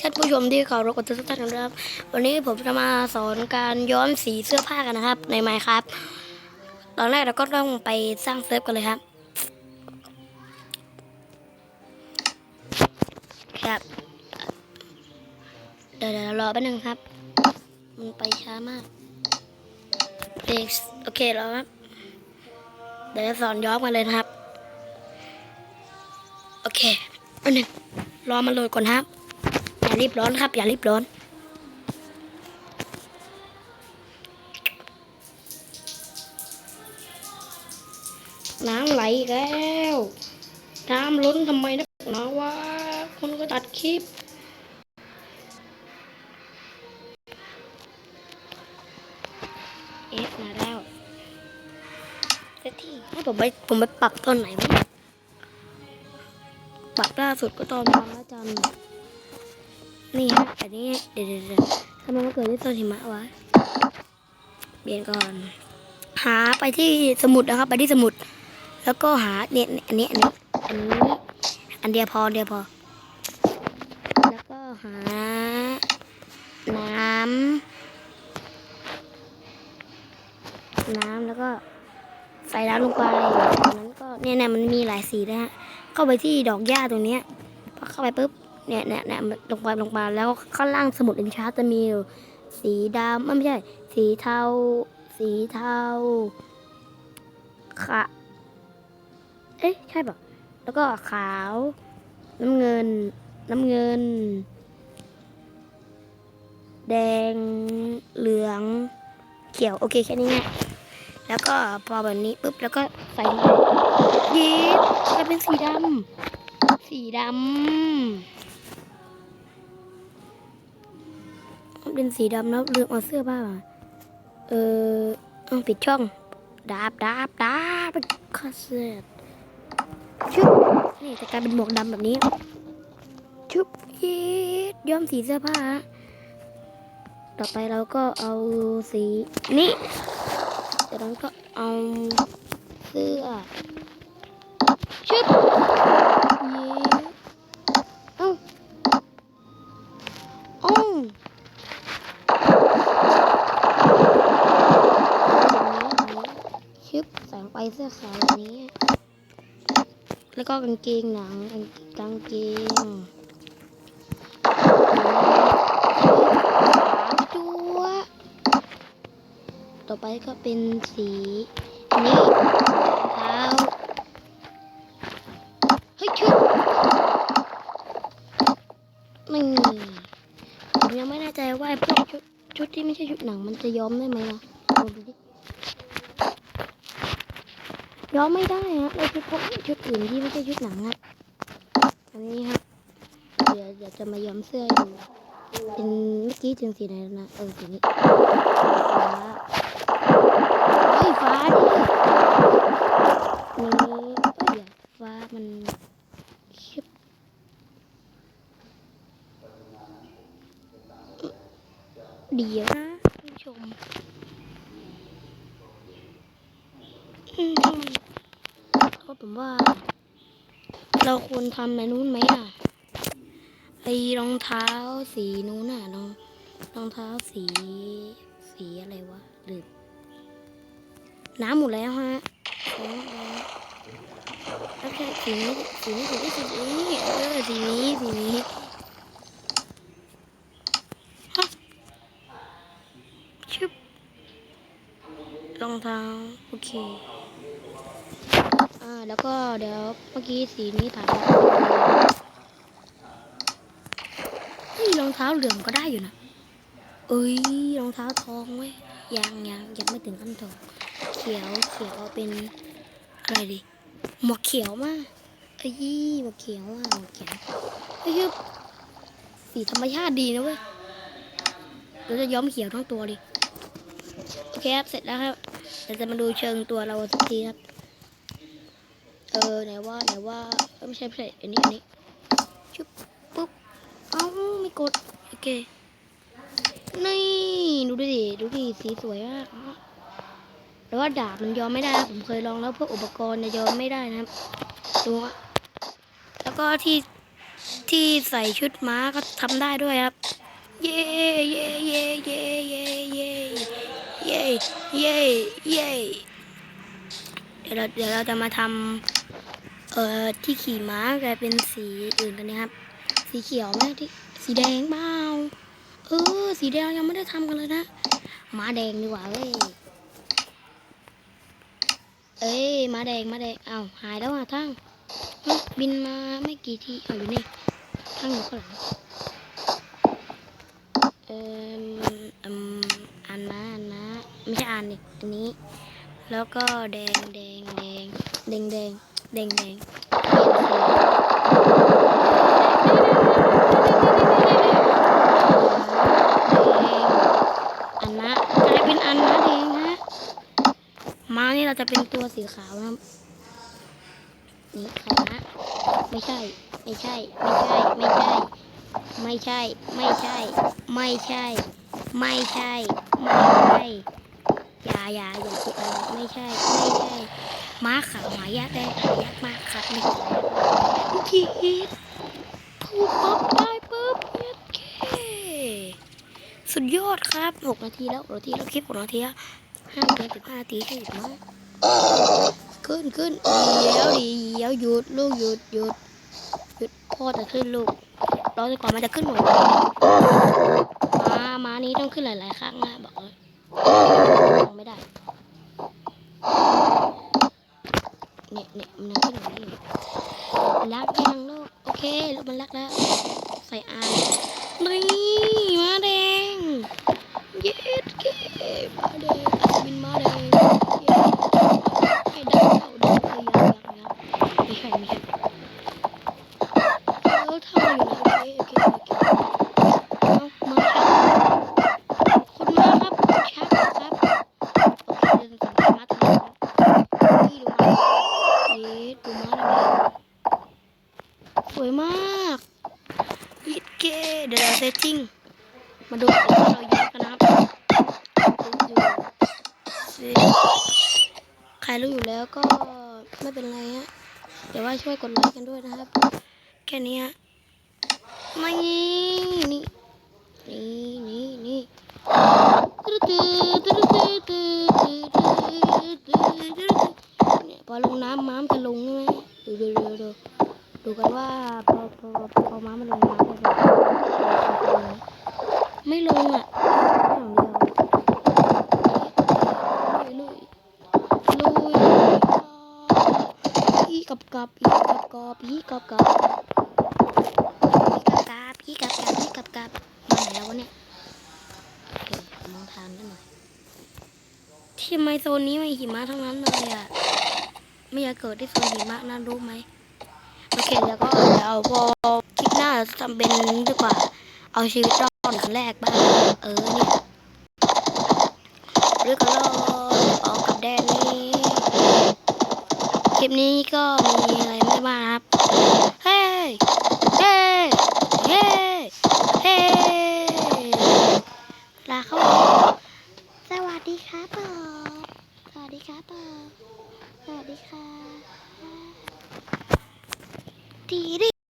ท่านผู้ชมที่เคารพทุกท่านนะครับ วันนี้ผมจะมาสอนการย้อมสีเสื้อผ้ากันนะครับ ในไมค์ครับ ตอนแรกเราก็ต้องไปสร้างเซิร์ฟกันเลยครับ ครับ เดี๋ยวเดี๋ยวรอแป๊บนึงครับ มันไปช้ามากเด็กโอเคแล้วครับ เดี๋ยวจะสอนย้อมกันเลยนะครับ โอเคอันหนึ่งรอมันโหลดก่อนครับารีบร้อนครับ อย่ารีบร้อน น้ำไหลแล้ว น้ำล้นทำไมนักหนาวะคนก็ตัดคลิปเอฟมาแล้วเซตที่ให้ผมไปผมไปปรับตอนไหนวะเนี่ยปรับล่าสุดก็ตอนวันละจันทร์ นี่ฮะอันนี้เดี๋ยวเดี๋ยวทำไมมันเกิดที่ต้นหิมะวะเปลี่ยนก่อน หาไปที่สมุดนะครับ ไปที่สมุด แล้วก็หาเนี่ยอันนี้อันนี้อันนี้อันเดียวพอเดียวพอ แล้วก็หา น้ำน้ำแล้วก็ใส่น้ำลงไปจากนั้นก็เนี่ยเนี่ยมันมีหลายสีนะฮะเข้าไปที่ดอกหญ้าตรงเนี้ยพอเข้าไปปุ๊บ เนี่ยเนี่ยเนี่ยลงไปลงมาแล้วข้างล่างสมุดอินชาร์จะมีสีดำไม่ใช่ สีเทา สีเทาขะเอ๊ะใช่ปะแล้วก็ขาว น้ำเงิน น้ำเงิน แดง เหลือง เขียว โอเคแค่นี้เนี่ยแล้วก็พอแบบนี้ปุ๊บแล้วก็ใส่ยีดจะเป็นสีดำสีดำ เป็นสีดำแล้วลืมเอาเสื้อผ้ามาเออเอาปิดช่อง ดาบดาบดาบเป็นคาเซ็ตชุบนี่จะกลายเป็นหมวกดำแบบนี้ ชุบยีดย้อมสีเสื้อผ้า ต่อไปเราก็เอาสีนี่จากนั้นก็เอาเสื้อชึบ เสื้อขาวนี้ แล้วก็กางเกงหนังกางกางเกงจัวต่อไปก็เป็นสีนี้เท้าเฮ้ยชุดไม่มีผมยังไม่แน่ใจว่าพวกชุดชุดที่ไม่ใช่ชุดหนังมันจะย้อมได้ไหมล่ะลองดูดิ ย้อมไม่ได้ฮะเลยพวกชุดอื่นที่ไม่ใช่ชุดหนังครับอันนี้ครับเดี๋ยวเดี๋ยวจะมาย้อมเสื้อดูเป็นเมื่อกี้ถึงสีไหนแล้วนะเออสีนี้ฟ้าเฮ้ยฟ้าดินี่เอ้เดี๋ยวฟ้ามันชิบเดี๋ยวนะผู้ชมอืมก็ ผมว่า เราควรทำในนู้นไหมอะไอรองเท้าสีนู้นน่ะรองรองเท้าสีสีอะไรวะลืมน้ำหมดแล้วฮะโอเคสีนี้สีนี้สีนี้สีนี้เออสีนี้สีนี้ฮะชึบรองเท้าโอเค อ่า แล้วก็เดี๋ยวเมื่อกี้สีนี้ถ่ายแล้วเฮ้ยรองเท้าเหลืองก็ได้อยู่นะ เอ้ยรองเท้าทองเว้ย ยังยังยังไม่ถึงขั้นทองเขียวเขียวเป็นอะไรดีหมวกเขียวมากเอ้ยหมวกเขียวอะหมวกเขียวเฮ้ยสีธรรมชาติดีนะเว้ยเราจะย้อมเขียวทั้งตัวเลย โอเคครับ เสร็จแล้วครับ เราจะมาดูเชิงตัวเราสักทีครับ เออไหนว่าไหนว่าไม่ใช่ไม่ใช่อันนี้อันนี้ชุบปุ๊บเอ้าไม่กดโอเคนี่ดูดิดูดิสีสวยมากแต่ว่าดาบมันยอมไม่ได้ผมเคยลองแล้วพวกอุปกรณ์เนี่ยยอมไม่ได้นะครับดูอะแล้วก็ที่ที่ที่ใส่ชุดม้าก็ทำได้ด้วยครับ เย่เย่เย่เย่เย่เย่เย่เย่เย่เดี๋ยวเราเดี๋ยวเราจะมาทำ เอ่อที่ขี่ม้ากลายเป็นสีอื่นกันนะครับ สีเขียวไหมที่สีแดงเปล่าเออ สีแดงยังไม่ได้ทำกันเลยนะม้าแดงดีกว่าเว้ยเอ้ยม้าแดงม้าแดงเอ้าหายแล้วอะทั้งบินมาไม่กี่ทีเอาอยู่นี่ทั้งอยู่ข้างหลังเอ่มอืมอันนะอันนะไม่ใช่อันนี่อันนี้ แล้วก็แดงแดงแดงแดงแดง แดงแดงอันนะกลายเป็นอันนะแดงนะม้านี่เราจะเป็นตัวสีขาวนะนี่ใครนะไม่ใช่ ไม่ใช่ ไม่ใช่ ไม่ใช่ ไม่ใช่ ไม่ใช่ ไม่ใช่ ไม่ใช่ ไม่ใช่ อย่าอย่าอย่าคิดอะไรไม่ใช่ ไม่ใช่ ม้าขาวหายากได้หายากมากครับนี่คิดถูกป๊อปได้ปุ๊บเย็ดเคสุดยอดครับหกนาทีแล้วหกนาทีแล้วคลิปหกนาทีแล้วห้านาทีสิบห้านาทีให้หยุดมั้งขึ้นขึ้นเดี๋ยวเดี๋ยวหยุดลูกหยุดหยุดหยุดพ่อจะขึ้นลูกรอจนกว่ามันจะขึ้นหมดมามานี้ต้องขึ้นหลาย ๆ ครั้งนะบอกเลยไม่ได้ เนี่ยเนี่ยมันยังขึ้นอย่างนี้รักยังลูกโอเคลูกมันรักแล้ว ใส่อานนี่มาแดงเย็ดเก๋ม้าแดงอัศวินมาแดง ใครรู้อยู่แล้วก็ไม่เป็นไรฮะแต่ว่าช่วยกดไลค์กันด้วยนะครับ แค่นี้ฮะไม่นี่นี่นี่นี่นี่พอลงน้ำม้ามจะลงใช่ไหมดูดูดูดูดูกันว่าพอพอพอม้ามันลงน้ำจะลงไม่ลงอะ อีกับกับอีกับกับอีกับกับพี่กับกาพี่กับกาพี่กับกามาไหนแล้ววะเนี่ยโอเคมองทางกันหน่อยที่ไมโซนนี้ไม่หิมะทั้งนั้นเลยอะไม่อยากเกิดที่โซนหิมะนะรู้ไหมโอเคเดี๋ยวก็เดี๋ยวพอคลิปหน้าจะทำเป็นดีกว่า เอาชีวิตรอดครั้งแรกบ้างเออเนี่ยเรื่องก็รอดออกกับแดนนี่ค ลิปนี้ก็มีอะไรไม่มางครับ